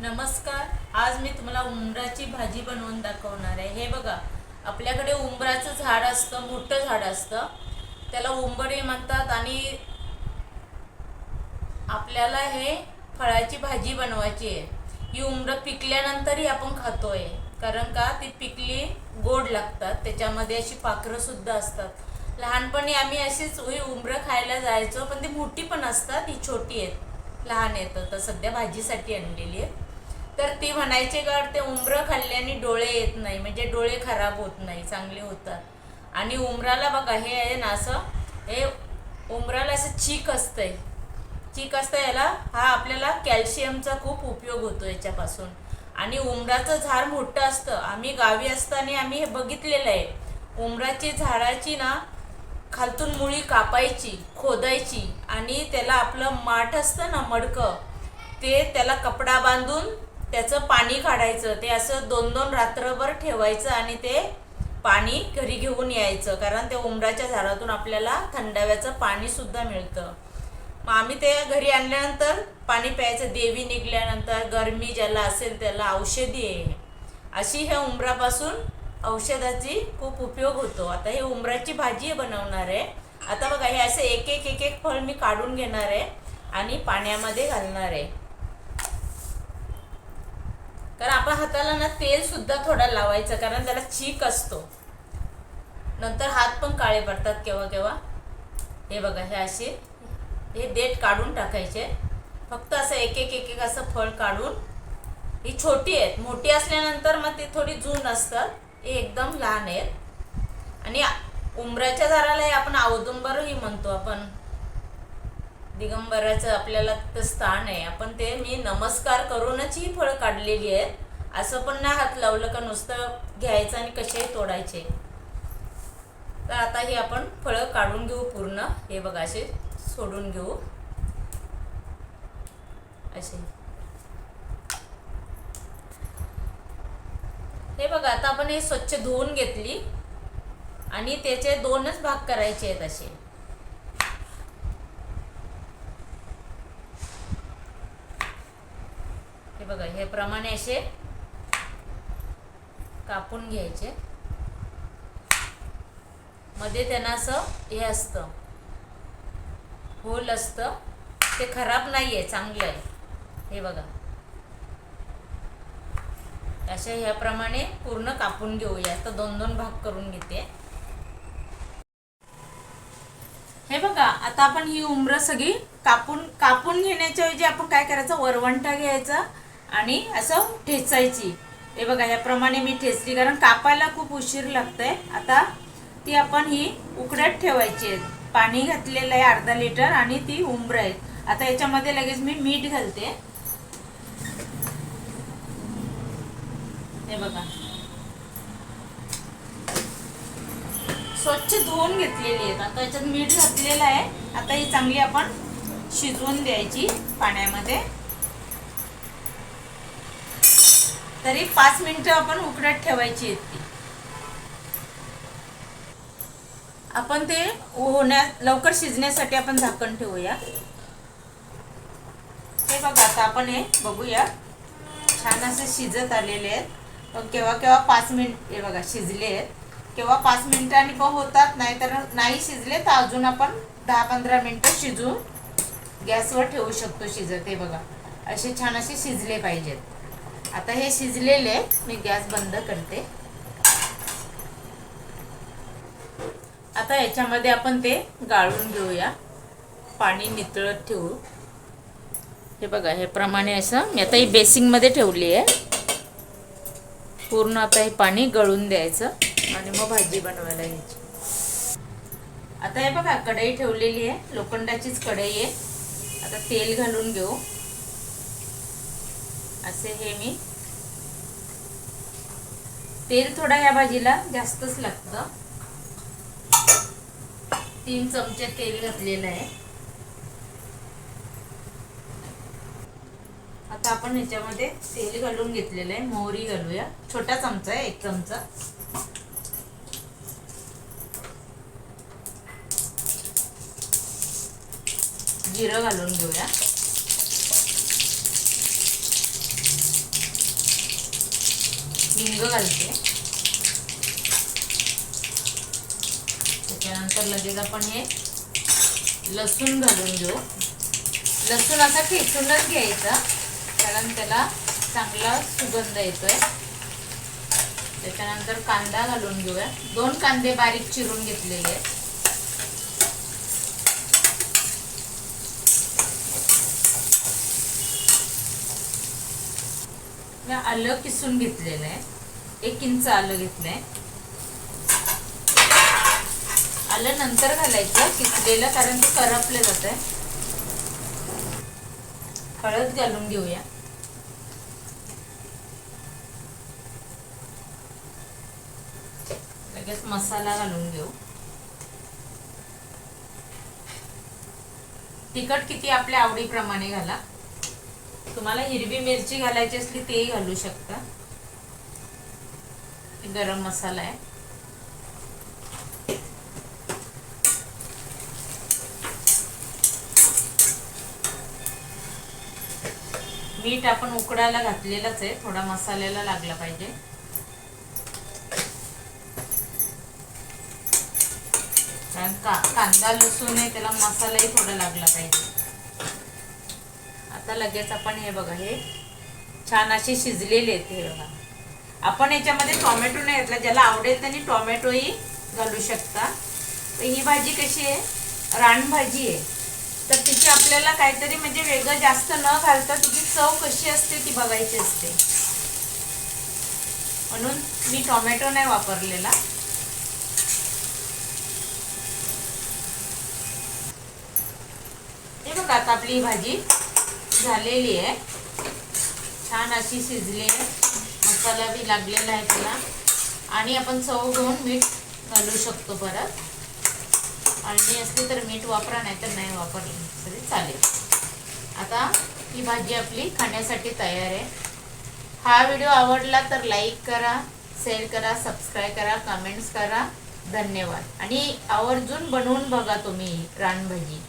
नमस्कार आज मी तुम्हाला उंबराची भाजी बनवून दाखवणार आहे. हे बघा आपल्याकडे उंबराचं झाड असतं मोठं झाड असतं. त्याला उंबरे म्हणतात आणि आपल्याला हे फळाची भाजी बनवायची आहे. ही उंबरं पिकल्यानंतरही आपण खातोय कारण का? ती पिकली गोड लागतात. त्याच्यामध्ये अशी पाखरं सुद्धा असतात. लहानपणी आम्ही अशीच ही उंबरं खायला जायचो पण ती मोठी पण असतात ही छोटी आहेत. लहान येतं तर सध्या भाजीसाठी आणलेली आहे. तर ती म्हणायची का ते उंबरं खाल्ल्याने डोळे येत नाही म्हणजे डोळे खराब होत नाही चांगले होतात. आणि उमराला बघा हे आहे ना असं हे उमराला असं चीक असतंय. चीक असतं याला हा आपल्याला कॅल्शियमचा खूप उपयोग होतो याच्यापासून. आणि उमराचं झाड मोठं असतं. आम्ही गावी असताना आम्ही हे बघितलेलं आहे. उमराची झाडाची ना खालतून मुळी कापायची खोदायची आणि त्याला आपलं माठ असतं ना मडकं ते त्याला कपडा बांधून त्याचं पाणी काढायचं ते असं दोन दोन रात्रभर ठेवायचं आणि ते पाणी घरी घेऊन यायचं. कारण ते उमराच्या झाडातून आपल्याला थंडाव्याचं पाणीसुद्धा मिळतं. मग आम्ही ते घरी आणल्यानंतर पाणी प्यायचं. देवी निघल्यानंतर गरमी ज्याला असेल त्याला औषधी आहे. अशी ह्या उंबरापासून औषधाची खूप उपयोग होतो. आता हे उंबराची भाजी बनवणार आहे. आता बघा हे असे एक एक एक एक फळ मी काढून घेणार आहे आणि पाण्यामध्ये घालणार आहे. कारण आपण हाताला ना तेल सुद्धा थोडा लावायचं कारण त्याला चीक असतो. नंतर हात पण काळे पडतात केव्हा केव्हा. हे बघा हे असे. हे देठ काढून टाकायचे. फक्त असं एक एक एक एक असं फळ काढून. ही छोटी आहेत. मोठी असल्यानंतर मग ते थोडी जून असतात. हे एकदम लहान आहेत. आणि उंबराच्या झाडाला हे आपण औदुंबरही म्हणतो आपण. दिगंबराचं आपल्याला तिथं स्थान आहे. आपण ते मी नमस्कार करूनच ही फळं काढलेली आहेत. असं पण नाही हात लावलं का नुसतं घ्यायचं आणि कसेही तोडायचे. तर आता ही आपण फळं काढून घेऊ पूर्ण. हे बघा असे सोडून घेऊ. असे. हे बघा आता आपण हे स्वच्छ धुवून घेतली. आणि त्याचे दोनच भाग करायचे आहेत असे. बघा हे प्रमाणे असे कापून घ्यायचे. मध्ये त्यांना असं हे असतं. होल असतं. ते खराब नाही आहे चांगलं आहे. हे बघा. अशा ह्याप्रमाणे पूर्ण कापून घेऊया. तर दोन दोन भाग करून घेते. हे बघा आता आपण ही उमरं सगळी कापून कापून घेण्याच्या ऐवजी आपण काय करायचं? वरवंटा घ्यायचा. आणि असं ठेचायची. हे बघा ह्याप्रमाणे मी ठेचली कारण कापायला खूप उशीर लागतंय. आता ती आपण ही उकड्यात ठेवायची आहे. पाणी घातलेलं आहे अर्धा लिटर आणि ती उंबर आहेत. आता याच्यामध्ये लगेच मी मीठ घालते. हे बघा. स्वच्छ धुवून घेतलेली आहेत. आता याच्यात मीठ घातलेलं आहे. आता ही चांगली आपण शिजवून द्यायची पाण्यामध्ये. तरी पाच मिनिटं आपण उकड्यात ठेवायची आहेत ती. आपण ते होण्यात लवकर शिजण्यासाठी आपण झाकण ठेवूया. हे बघा आता आपण हे बघूया. छान असे शिजत आलेले आहेत. पण केव्हा केव्हा पाच मिनिट हे बघा शिजले आहेत. केव्हा पाच मिनिटांनी पण होतात नाही तर नाही शिजले तर अजून आपण दहा पंधरा मिनिटं शिजून गॅसवर ठेवू शकतो शिजत. हे बघा असे छान असे शिजले पाहिजेत. आता हे शिजलेले मी गॅस बंद करते. आता याच्यामध्ये आपण ते गाळून घेऊया. पाणी नितळत ठेवू. हे बघा हे प्रमाणे असं मी आता ही बेसिंगमध्ये ठेवली आहे. पूर्ण आता हे पाणी गळून द्यायचं आणि मग भाजी बनवायला घ्यायची आता हे बघा कढई ठेवलेली आहे. लोखंडाचीच कढई आहे. आता तेल घालून घेऊ. असे हे मी तेल थोडा या भाजीला जास्तच लागतं. तीन चमचे तेल घातलेलं आहे. आता आपण ह्याच्यामध्ये तेल घालून घेतलेलं आहे. मोहरी घालूया. छोटा चमचा आहे एक चमचा. जिरं घालून घेऊया. हिंग घालते. त्याच्यानंतर लगेच आपण हे लसूण घालून घेऊ. लसूण असा ठेचूनच घ्यायचा कारण त्याला चांगला सुगंध येतोय. त्याच्यानंतर कांदा घालून घेऊया. दोन कांदे बारीक चिरून घेतलेले आहेत. मी आलं किसून घेतलेलं आहे. एक इंच आलं घेतलंय. आलं नंतर घालायचं किसलेलं कारण ते करपले जात आहे हळद घालून घेऊया. लगेच मसाला घालून घेऊ. तिखट किती आपल्या आवडीप्रमाणे घाला. तुम्हाला हिरवी मिरची घालायची असली तेही घालू शकता. गरम मसाला आहे. मीठ आपण उकडायला घातलेलंच आहे. थोडा मसाल्याला लागला पाहिजे. कारण का कांदा लसूण आहे त्याला मसालाही थोडा लागला पाहिजे. आता लगेच आपण हे बघा हे छान असे शिजलेले आहेत हे बघा. आपण याच्यामध्ये टोमॅटो नाही घातला ज्याला आवडेल त्यांनी टोमॅटोही घालू शकता. ही भाजी कशी आहे? रानभाजी आहे. तर तिची आपल्याला काहीतरी म्हणजे वेगळं जास्त न घालता तिची चव कशी असते ती बघायची असते. म्हणून मी टोमॅटो नाही वापरलेला. हे बघा आता आपली ही भाजी. झालेली आहे. छान अशी शिजली आहे. मसाला बी लागलेला आहे तिला आणि आपण चव घेऊन मीठ घालू शकतो परत. आणि असली तर मीठ वापरा नाही तर नाही वापरलं तरी चालेल. आता ही भाजी आपली खाण्यासाठी तयार आहे. हा व्हिडिओ आवडला तर लाईक करा शेअर करा सबस्क्राईब करा कमेंट्स करा. धन्यवाद. आणि आवर्जून बनवून बघा तुम्ही रानभाजी.